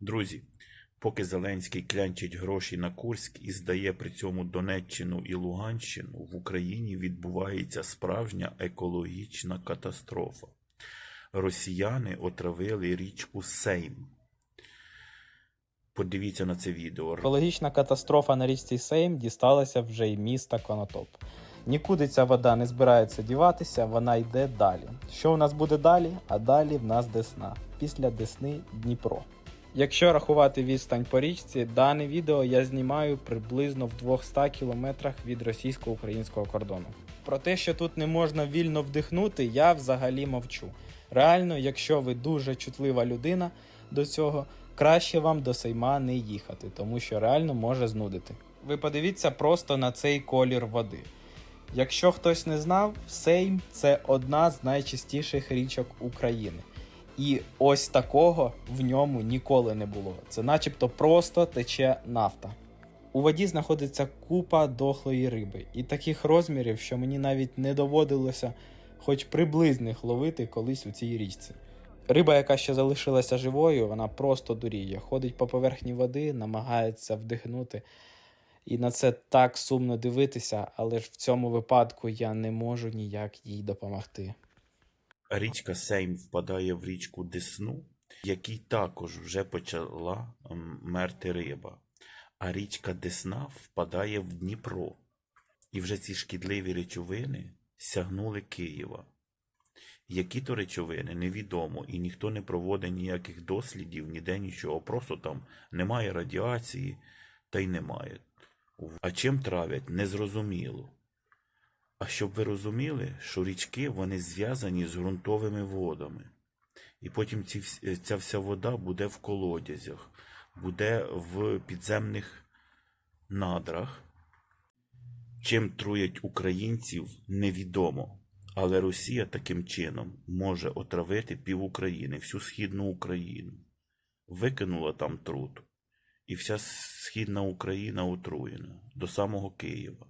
Друзі, поки Зеленський клянчить гроші на Курськ і здає при цьому Донеччину і Луганщину, в Україні відбувається справжня екологічна катастрофа. Росіяни отравили річку Сейм. Подивіться на це відео. Екологічна катастрофа на річці Сейм дісталася вже й міста Конотоп. Нікуди ця вода не збирається діватися, вона йде далі. Що у нас буде далі? А далі в нас Десна. Після Десни Дніпро. Якщо рахувати відстань по річці, дане відео я знімаю приблизно в 200 кілометрах від російсько-українського кордону. Про те, що тут не можна вільно вдихнути, я взагалі мовчу. Реально, якщо ви дуже чутлива людина до цього, краще вам до Сейма не їхати, тому що реально може знудити. Ви подивіться просто на цей колір води. Якщо хтось не знав, Сейм це одна з найчистіших річок України. І ось такого в ньому ніколи не було. Це начебто просто тече нафта. У воді знаходиться купа дохлої риби, і таких розмірів, що мені навіть не доводилося хоч приблизних ловити колись у цій річці. Риба, яка ще залишилася живою, вона просто дуріє. Ходить по поверхні води, намагається вдихнути. І на це так сумно дивитися, але ж в цьому випадку я не можу ніяк їй допомогти. Річка Сейм впадає в річку Десну, якій також вже почала мерти риба. А річка Десна впадає в Дніпро. І вже ці шкідливі речовини сягнули Києва. Які то речовини, невідомо, і ніхто не проводить ніяких дослідів, ніде нічого. Просто там немає радіації, та й немає. А чим травять, незрозуміло. А щоб ви розуміли, що річки вони зв'язані з ґрунтовими водами. І потім ці, ця вся вода буде в колодязях, буде в підземних надрах. Чим труять українців, невідомо. Але Росія таким чином може отравити пів України, всю східну Україну. Викинула там труд. І вся східна Україна отруєна до самого Києва.